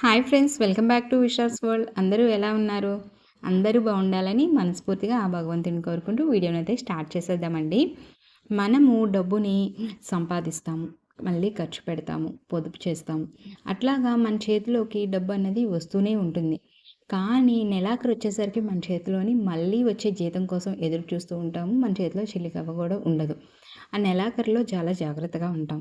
Hi friends welcome back to Vishas world. అందరూ ఎలా ఉన్నారు? అందరూ బాగుండాలని మనస్ఫూర్తిగా ఆ భగవంతుని కోరుకుంటూ వీడియోని అయితే స్టార్ట్ చేసేద్దామండి. మనము డబ్బుని సంపాదిస్తాము మళ్ళీ ఖర్చు పెడతాము పొదుపు చేస్తాము. అట్లాగా మన చేతిలోకి డబ్బు అన్నది వస్తూనే ఉంటుంది. కానీ నెలాఖరు వచ్చేసరికి మన చేతిలోని మళ్ళీ వచ్చే జీతం కోసం ఎదురు చూస్తూ ఉంటాము. మన చేతిలో చిల్లికవ్వ కూడా ఉండదు. ఆ నెలాఖరులో చాలా జాగ్రత్తగా ఉంటాం.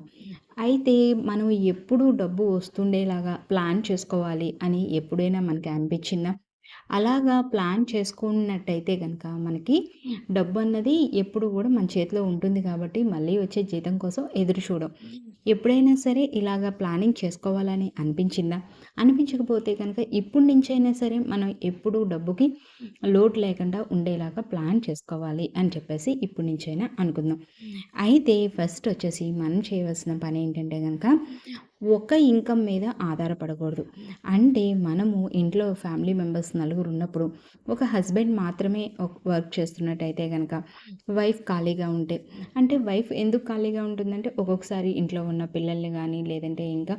అయితే మనం ఎప్పుడు డబ్బు వస్తుండేలాగా ప్లాన్ చేసుకోవాలి అని ఎప్పుడైనా మనకి అనిపించిందా? అలాగా ప్లాన్ చేసుకున్నట్టయితే కనుక మనకి డబ్బు అన్నది ఎప్పుడు కూడా మన చేతిలో ఉంటుంది కాబట్టి మళ్ళీ వచ్చే జీతం కోసం ఎదురు చూడం. ఎప్పుడైనా సరే ఇలాగా ప్లానింగ్ చేసుకోవాలని అనిపించిందా? అనిపించకపోతే కనుక ఇప్పటి నుంచైనా సరే మనం ఎప్పుడు డబ్బుకి లోటు లేకుండా ఉండేలాగా ప్లాన్ చేసుకోవాలి అని చెప్పేసి ఇప్పటి నుంచైనా అనుకుందాం. అయితే ఫస్ట్ వచ్చేసి మనం చేయవలసిన పని ఏంటంటే కనుక ఒక ఇన్కమ్ మీద ఆధారపడకూడదు. అంటే మనము ఇంట్లో ఫ్యామిలీ మెంబర్స్ నలుగురు ఉన్నప్పుడు ఒక హస్బెండ్ మాత్రమే వర్క్ చేస్తున్నట్టయితే కనుక వైఫ్ ఖాళీగా ఉంటే అంటే వైఫ్ ఎందుకు ఖాళీగా ఉంటుందంటే ఒక్కొక్కసారి ఇంట్లో ఉన్న పిల్లల్ని కానీ లేదంటే ఇంకా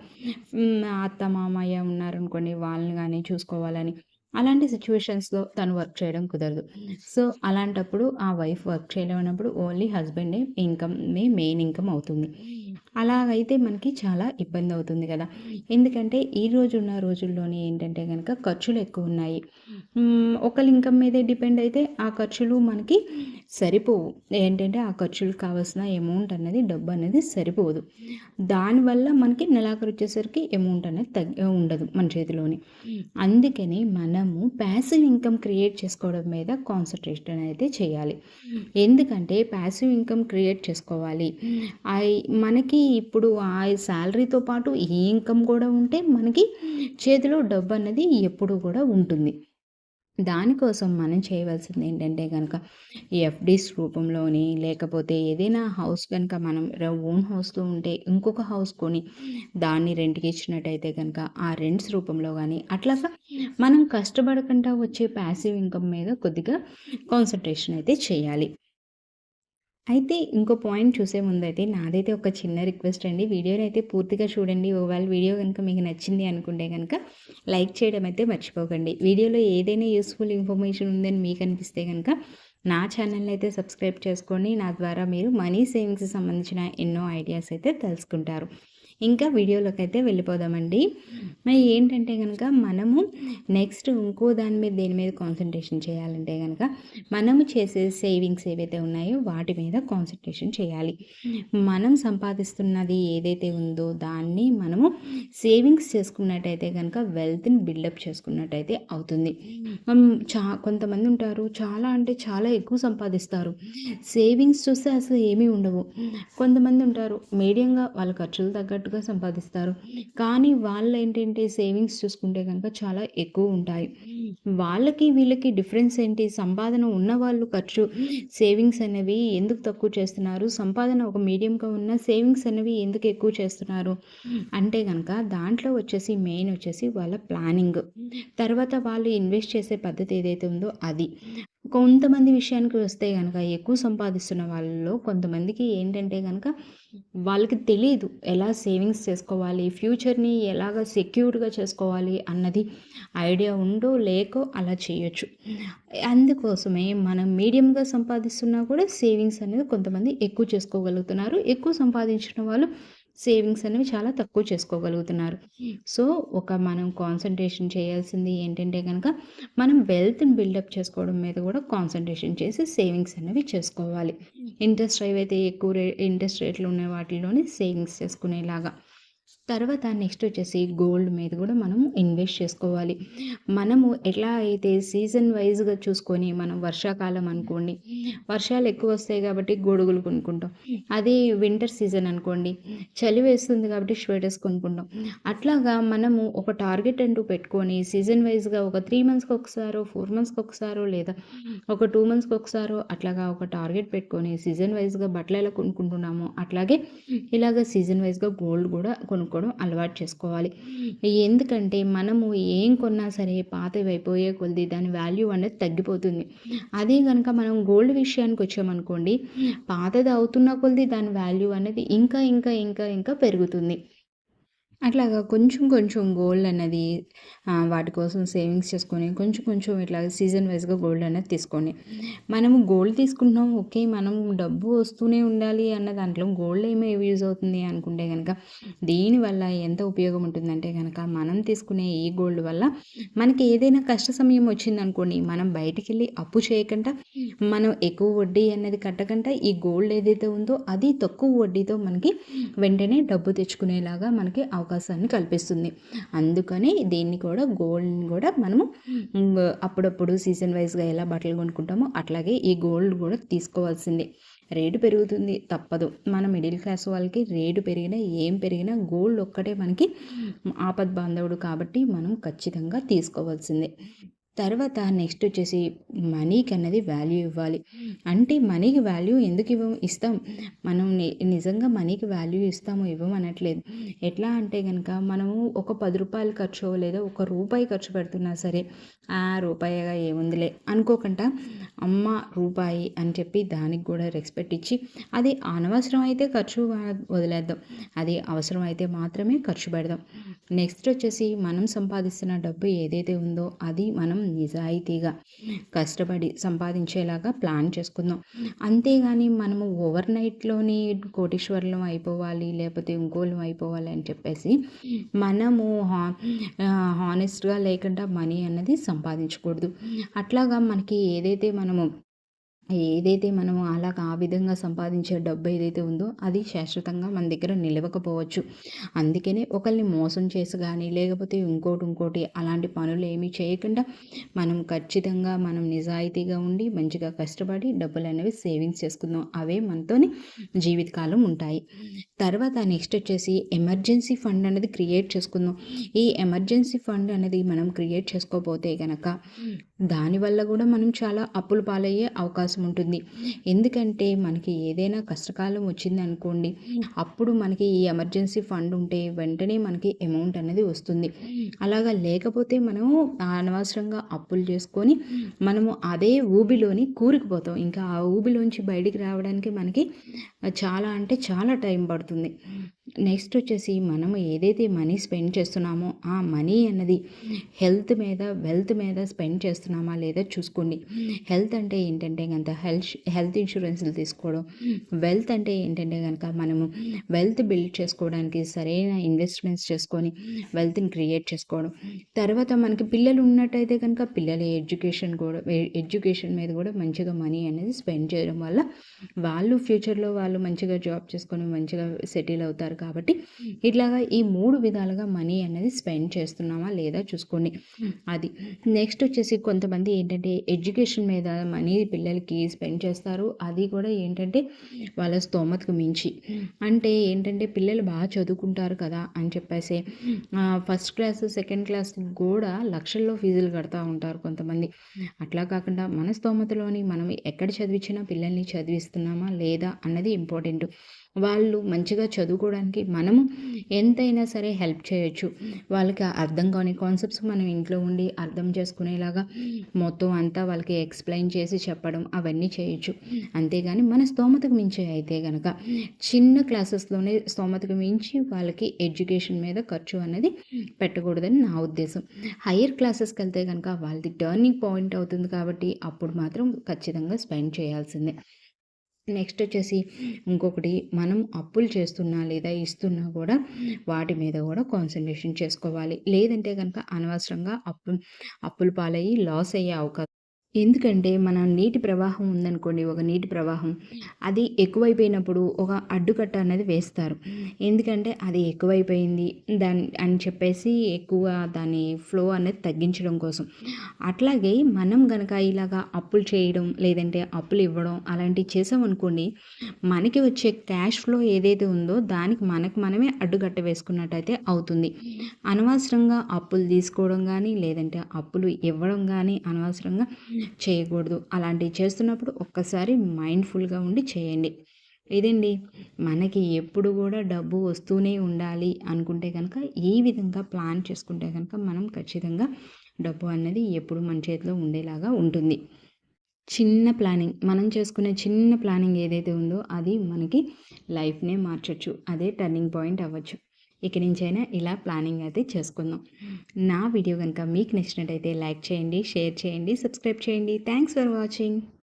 అత్త మామయ్య ఉన్నారనుకోండి వాళ్ళని కానీ చూసుకోవాలని. అలాంటి సిచ్యువేషన్స్లో తను వర్క్ చేయడం కుదరదు. సో అలాంటప్పుడు ఆ వైఫ్ వర్క్ చేయలేనప్పుడు ఓన్లీ హస్బెండే ఇన్కమ్ మెయిన్ ఇన్కమ్ అవుతుంది. అలాగైతే మనకి చాలా ఇబ్బంది అవుతుంది కదా. ఎందుకంటే ఈ రోజు ఉన్న రోజుల్లోనే ఏంటంటే కనుక ఖర్చులు ఎక్కువ ఉన్నాయి ఒకరి ఇన్కమ్ మీదే డిపెండ్ అయితే ఆ ఖర్చులు మనకి సరిపోవు. ఏంటంటే ఆ ఖర్చులకు కావాల్సిన అమౌంట్ అనేది డబ్బు అనేది సరిపోదు. దానివల్ల మనకి నెలాఖరు వచ్చేసరికి అమౌంట్ అనేది తగ్గి ఉండదు మన చేతిలోని. అందుకని మనము ప్యాసివ్ ఇన్కమ్ క్రియేట్ చేసుకోవడం మీద కాన్సన్ట్రేషన్ అయితే చేయాలి. ఎందుకంటే ప్యాసివ్ ఇన్కమ్ క్రియేట్ చేసుకోవాలి. మనకి ఇప్పుడు ఆ శాలరీతో పాటు ఈ ఇన్కమ్ కూడా ఉంటే మనకి చేతిలో డబ్బు అనేది ఎప్పుడు కూడా ఉంటుంది. దానికోసం మనం చేయవలసింది ఏంటంటే కనుక ఎఫ్డీస్ రూపంలోని లేకపోతే ఏదైనా హౌస్ కనుక మనం ఓన్ హౌస్లో ఉంటే ఇంకొక హౌస్ కొని దాన్ని రెంట్కి ఇచ్చినట్టయితే కనుక ఆ రెంట్స్ రూపంలో కానీ అట్లాగా మనం కష్టపడకుండా వచ్చే ప్యాసివ్ ఇన్కమ్ మీద కొద్దిగా కాన్సన్ట్రేషన్ అయితే చేయాలి. అయితే ఇంకో పాయింట్ చూసే ముందైతే నాదైతే ఒక చిన్న రిక్వెస్ట్ అండి. వీడియోని అయితే పూర్తిగా చూడండి. ఒకవేళ వీడియో కనుక మీకు నచ్చింది అనుకుంటే కనుక లైక్ చేయడం అయితే మర్చిపోకండి. వీడియోలో ఏదైనా యూస్ఫుల్ ఇన్ఫర్మేషన్ ఉందని మీకు అనిపిస్తే కనుక నా ఛానల్ని అయితే సబ్స్క్రైబ్ చేసుకొని నా ద్వారా మీరు మనీ సేవింగ్స్కి సంబంధించిన ఎన్నో ఐడియాస్ అయితే తెలుసుకుంటారు. ఇంకా వీడియోలోకి అయితే వెళ్ళిపోదామండి ఏంటంటే కనుక మనము నెక్స్ట్ ఇంకో దాని మీద దేని మీద కాన్సన్ట్రేషన్ చేయాలంటే కనుక మనము చేసే సేవింగ్స్ ఏవైతే ఉన్నాయో వాటి మీద కాన్సన్ట్రేషన్ చేయాలి. మనం సంపాదిస్తున్నది ఏదైతే ఉందో దాన్ని మనము సేవింగ్స్ చేసుకున్నట్టయితే కనుక వెల్త్ని బిల్డప్ చేసుకున్నట్టయితే అవుతుంది. చా కొంతమంది ఉంటారు చాలా అంటే చాలా ఎక్కువ సంపాదిస్తారు. సేవింగ్స్ చూస్తే అసలు ఏమీ ఉండవు. కొంతమంది ఉంటారు మీడియంగా వాళ్ళ ఖర్చులు తగ్గట్టు తగ్గట్టుగా సంపాదిస్తారు. కానీ వాళ్ళు ఏంటంటే సేవింగ్స్ చూసుకుంటే కనుక చాలా ఎక్కువ ఉంటాయి. వాళ్ళకి వీళ్ళకి డిఫరెన్స్ ఏంటి? సంపాదన ఉన్న వాళ్ళు ఖర్చు సేవింగ్స్ అనేవి ఎందుకు తక్కువ చేస్తున్నారు? సంపాదన ఒక మీడియంగా ఉన్న సేవింగ్స్ అనేవి ఎందుకు ఎక్కువ చేస్తున్నారు? అంటే కనుక దాంట్లో వచ్చేసి మెయిన్ వచ్చేసి వాళ్ళ ప్లానింగ్. తర్వాత వాళ్ళు ఇన్వెస్ట్ చేసే పద్ధతి ఏదైతే ఉందో అది. కొంతమంది విషయానికి వస్తే కనుక ఎక్కువ సంపాదిస్తున్న వాళ్ళలో కొంతమందికి ఏంటంటే కనుక వాళ్ళకి తెలియదు ఎలా సేవింగ్స్ చేసుకోవాలి ఫ్యూచర్ని ఎలాగ సెక్యూర్డ్గా చేసుకోవాలి అన్నది ఐడియా ఉండో లేకో అలా చేయొచ్చు. అందుకోసమే మనం మీడియంగా సంపాదిస్తున్నా కూడా సేవింగ్స్ అనేది కొంతమంది ఎక్కువ చేసుకోగలుగుతున్నారు. ఎక్కువ సంపాదించిన వాళ్ళు సేవింగ్స్ అనేవి చాలా తక్కువ చేసుకోగలుగుతున్నారు. సో ఒక మనం కాన్సన్ట్రేషన్ చేయాల్సింది ఏంటంటే కనుక మనం వెల్త్ని బిల్డప్ చేసుకోవడం మీద కూడా కాన్సన్ట్రేషన్ చేసి సేవింగ్స్ అనేవి చేసుకోవాలి. ఇంట్రెస్ట్ అయితే ఎక్కువ రే ఇంట్రెస్ట్ రేట్లు ఉన్న వాటిలోనే సేవింగ్స్ చేసుకునేలాగా. తర్వాత నెక్స్ట్ వచ్చేసి గోల్డ్ మీద కూడా మనం ఇన్వెస్ట్ చేసుకోవాలి. మనము ఎట్లా అయితే సీజన్ వైజ్గా చూసుకొని మనం వర్షాకాలం అనుకోండి వర్షాలు ఎక్కువ వస్తాయి కాబట్టి గొడుగులు కొనుక్కుంటాం. అది వింటర్ సీజన్ అనుకోండి చలి వేస్తుంది కాబట్టి స్వెటర్స్ కొనుక్కుంటాం. అట్లాగా మనము ఒక టార్గెట్ అంటూ పెట్టుకొని సీజన్ వైజ్గా ఒక త్రీ మంత్స్కి ఒకసారో ఫోర్ మంత్స్కి ఒకసారో లేదా ఒక టూ మంత్స్కి ఒకసారో అట్లాగా ఒక టార్గెట్ పెట్టుకొని సీజన్ వైజ్గా బట్టలు ఎలా కొనుక్కుంటున్నామో అట్లాగే ఇలాగ సీజన్ వైజ్గా గోల్డ్ కూడా కొనుక్కో చేసుకోవడం అలవాటు చేసుకోవాలి. ఎందుకంటే మనము ఏం కొన్నా సరే పాతవి అయిపోయే కొద్ది దాని వాల్యూ అనేది తగ్గిపోతుంది. అదే కనుక మనం గోల్డ్ విషయానికి వచ్చామనుకోండి పాతది అవుతున్న కొద్ది దాని వాల్యూ అనేది ఇంకా ఇంకా ఇంకా ఇంకా పెరుగుతుంది. అట్లాగా కొంచెం కొంచెం గోల్డ్ అన్నది వాటి కోసం సేవింగ్స్ చేసుకొని కొంచెం కొంచెం ఇట్లా సీజన్ వైజ్గా గోల్డ్ అనేది తీసుకోండి మనము గోల్డ్ తీసుకుంటున్నాం ఓకే మనం డబ్బు వస్తూనే ఉండాలి అన్న దాంట్లో గోల్డ్ ఏమో యూజ్ అవుతుంది అనుకుంటే కనుక దీనివల్ల ఎంత ఉపయోగం ఉంటుందంటే కనుక మనం తీసుకునే ఈ గోల్డ్ వల్ల మనకి ఏదైనా కష్ట సమయం వచ్చింది అనుకోండి మనం బయటికి వెళ్ళి అప్పు చేయకుండా మనం ఎక్కువ వడ్డీ అనేది కట్టకుండా ఈ గోల్డ్ ఏదైతే ఉందో అది తక్కువ వడ్డీతో మనకి వెంటనే డబ్బు తెచ్చుకునేలాగా మనకి అవకాశాన్ని కల్పిస్తుంది. అందుకని దీన్ని కూడా గోల్డ్ని కూడా మనము అప్పుడప్పుడు సీజన్ వైజ్గా ఎలా బట్టలు కొనుక్కుంటామో అట్లాగే ఈ గోల్డ్ కూడా తీసుకోవాల్సిందే. రేటు పెరుగుతుంది తప్పదు. మన మిడిల్ క్లాస్ వాళ్ళకి రేటు పెరిగినా ఏం పెరిగినా గోల్డ్ ఒక్కటే మనకి ఆపద్ బాంధవుడు కాబట్టి మనం ఖచ్చితంగా తీసుకోవాల్సిందే. తర్వాత నెక్స్ట్ వచ్చేసి మనీకి అన్నది వాల్యూ ఇవ్వాలి. అంటే మనీకి వాల్యూ ఎందుకు ఇవ్వ? ఇస్తాం. మనం నిజంగా మనీకి వాల్యూ ఇస్తాము ఇవ్వమనట్లేదు. ఎట్లా అంటే కనుక మనము ఒక పది రూపాయలు ఖర్చు లేదా ఒక రూపాయి ఖర్చు పెడుతున్నా సరే ఆ రూపాయిగా ఏముందిలే అనుకోకుండా అమ్మ రూపాయి అని చెప్పి దానికి కూడా రెస్పెక్ట్ ఇచ్చి అది అనవసరం అయితే ఖర్చు వదిలేద్దాం. అది అవసరం అయితే మాత్రమే ఖర్చు పెడదాం. నెక్స్ట్ వచ్చేసి మనం సంపాదిస్తున్న డబ్బు ఏదైతే ఉందో అది మనం నిజాయితీగా కష్టపడి సంపాదించేలాగా ప్లాన్ చేసుకుందాం. అంతేగాని మనము ఓవర్ నైట్లోని కోటీశ్వరులం అయిపోవాలి లేకపోతే ఇంకోళ్ళం అయిపోవాలి అని చెప్పేసి మనము హా హానెస్ట్గా లేకుండా మనీ అన్నది సంపాదించకూడదు. అట్లాగా మనకి ఏదైతే మనము ఏదైతే మనము అలాగా ఆ విధంగా సంపాదించే డబ్బు ఏదైతే ఉందో అది శాశ్వతంగా మన దగ్గర నిలవకపోవచ్చు. అందుకనే ఒకరిని మోసం చేసి కానీ లేకపోతే ఇంకోటి ఇంకోటి అలాంటి పనులు ఏమీ చేయకుండా మనం ఖచ్చితంగా మనం నిజాయితీగా ఉండి మంచిగా కష్టపడి డబ్బులు అనేవి సేవింగ్స్ చేసుకుందాం. అవే మనతోని జీవితకాలం ఉంటాయి. తర్వాత నెక్స్ట్ వచ్చేసి ఎమర్జెన్సీ ఫండ్ అనేది క్రియేట్ చేసుకుందాం. ఈ ఎమర్జెన్సీ ఫండ్ అనేది మనం క్రియేట్ చేసుకోకపోతే కనుక దానివల్ల కూడా మనం చాలా అప్పులు పాలయ్యే అవకాశం అవకాశం ఉంటుంది. ఎందుకంటే మనకి ఏదైనా కష్టకాలం వచ్చింది అనుకోండి అప్పుడు మనకి ఈ ఎమర్జెన్సీ ఫండ్ ఉంటే వెంటనే మనకి అమౌంట్ అనేది వస్తుంది. అలాగా లేకపోతే మనము అనవసరంగా అప్పులు చేసుకొని మనము అదే ఊబిలోని కూరుకుపోతాం. ఇంకా ఆ ఊబిలోంచి బయటికి రావడానికి మనకి చాలా అంటే చాలా టైం పడుతుంది. నెక్స్ట్ వచ్చేసి మనము ఏదైతే మనీ స్పెండ్ చేస్తున్నామో ఆ మనీ అన్నది హెల్త్ మీద వెల్త్ మీద స్పెండ్ చేస్తున్నామా లేదా చూసుకోండి. హెల్త్ అంటే ఏంటంటే కనుక హెల్త్ హెల్త్ ఇన్సూరెన్స్లు తీసుకోవడం. వెల్త్ అంటే ఏంటంటే కనుక మనము వెల్త్ బిల్డ్ చేసుకోవడానికి సరైన ఇన్వెస్ట్మెంట్స్ చేసుకొని వెల్త్ని క్రియేట్ చేసుకోవడం. తర్వాత మనకి పిల్లలు ఉన్నట్టయితే కనుక పిల్లల ఎడ్యుకేషన్ కూడా ఎడ్యుకేషన్ మీద కూడా మంచిగా మనీ అనేది స్పెండ్ చేయడం వల్ల వాళ్ళు ఫ్యూచర్లో వాళ్ళు మంచిగా జాబ్ చేసుకొని మంచిగా సెటిల్ అవుతారు. కాబట్టి ఇట్లాగా ఈ మూడు విధాలుగా మనీ అనేది స్పెండ్ చేస్తున్నామా లేదా చూసుకోండి. అది నెక్స్ట్ వచ్చేసి కొంతమంది ఏంటంటే ఎడ్యుకేషన్ మీద మనీ పిల్లలకి స్పెండ్ చేస్తారు. అది కూడా ఏంటంటే వాళ్ళ స్తోమతకు మించి. అంటే ఏంటంటే పిల్లలు బాగా చదువుకుంటారు కదా అని చెప్పేసి ఫస్ట్ క్లాస్ సెకండ్ క్లాస్ కూడా లక్షల్లో ఫీజులు కడతా ఉంటారు కొంతమంది. అట్లా కాకుండా మన స్తోమతలోని మనం ఎక్కడ చదివించినా పిల్లల్ని చదివిస్తున్నామా లేదా అన్నది ఇంపార్టెంట్. వాళ్ళు మంచిగా చదువుకోవడానికి మనము ఎంతైనా సరే హెల్ప్ చేయొచ్చు. వాళ్ళకి అర్థం కాని కాన్సెప్ట్స్ మనం ఇంట్లో ఉండి అర్థం చేసుకునేలాగా మొత్తం అంతా వాళ్ళకి ఎక్స్ప్లెయిన్ చేసి చెప్పడం అవన్నీ చేయొచ్చు. అంతేగాని మన స్తోమతకు మించి అయితే కనుక చిన్న క్లాసెస్లోనే స్తోమతకు మించి వాళ్ళకి ఎడ్యుకేషన్ మీద ఖర్చు అనేది పెట్టకూడదని నా ఉద్దేశం. హయ్యర్ క్లాసెస్కి వెళ్తే కనుక వాళ్ళది టర్నింగ్ పాయింట్ అవుతుంది కాబట్టి అప్పుడు మాత్రం ఖచ్చితంగా స్పెండ్ చేయాల్సిందే. నెక్స్ట్ వచ్చేసి ఇంకొకటి మనం అప్పులు చేస్తున్నా లేదా ఇస్తున్నా కూడా వాటి మీద కూడా కాన్సన్ట్రేషన్ చేసుకోవాలి. లేదంటే కనుక అనవసరంగా అప్పు అప్పులు పాలయ్యి లాస్ అయ్యే అవకాశం ఎందుకంటే మన నీటి ప్రవాహం ఉందనుకోండి ఒక నీటి ప్రవాహం అది ఎక్కువైపోయినప్పుడు ఒక అడ్డుకట్ట అనేది వేస్తారు. ఎందుకంటే అది ఎక్కువైపోయింది దాని అని చెప్పేసి ఎక్కువ దాని ఫ్లో అనేది తగ్గించడం కోసం. అట్లాగే మనం గనక ఇలాగా అప్పులు చేయడం లేదంటే అప్పులు ఇవ్వడం అలాంటివి చేసామనుకోండి మనకి వచ్చే క్యాష్ ఫ్లో ఏదైతే ఉందో దానికి మనకు మనమే అడ్డుకట్ట వేసుకున్నట్టయితే అవుతుంది. అనవసరంగా అప్పులు తీసుకోవడం కానీ లేదంటే అప్పులు ఇవ్వడం కానీ అనవసరంగా చేయకూడదు. అలాంటివి చేస్తున్నప్పుడు ఒక్కసారి మైండ్ఫుల్గా ఉండి చేయండి. ఇదండి మనకి ఎప్పుడు కూడా డబ్బు వస్తూనే ఉండాలి అనుకుంటే కనుక ఈ విధంగా ప్లాన్ చేసుకుంటే కనుక మనం ఖచ్చితంగా డబ్బు అన్నది ఎప్పుడు మన చేతిలో ఉండేలాగా ఉంటుంది. చిన్న ప్లానింగ్ మనం చేసుకునే చిన్న ప్లానింగ్ ఏదైతే ఉందో అది మనకి లైఫ్నే మార్చచ్చు. అదే టర్నింగ్ పాయింట్ అవ్వచ్చు. ఇక నుంచైనా ఇలా ప్లానింగ్ అయితే చేసుకుందాం. నా వీడియో కనుక మీకు నచ్చినట్టయితే లైక్ చేయండి షేర్ చేయండి సబ్స్క్రైబ్ చేయండి. Thanks for watching.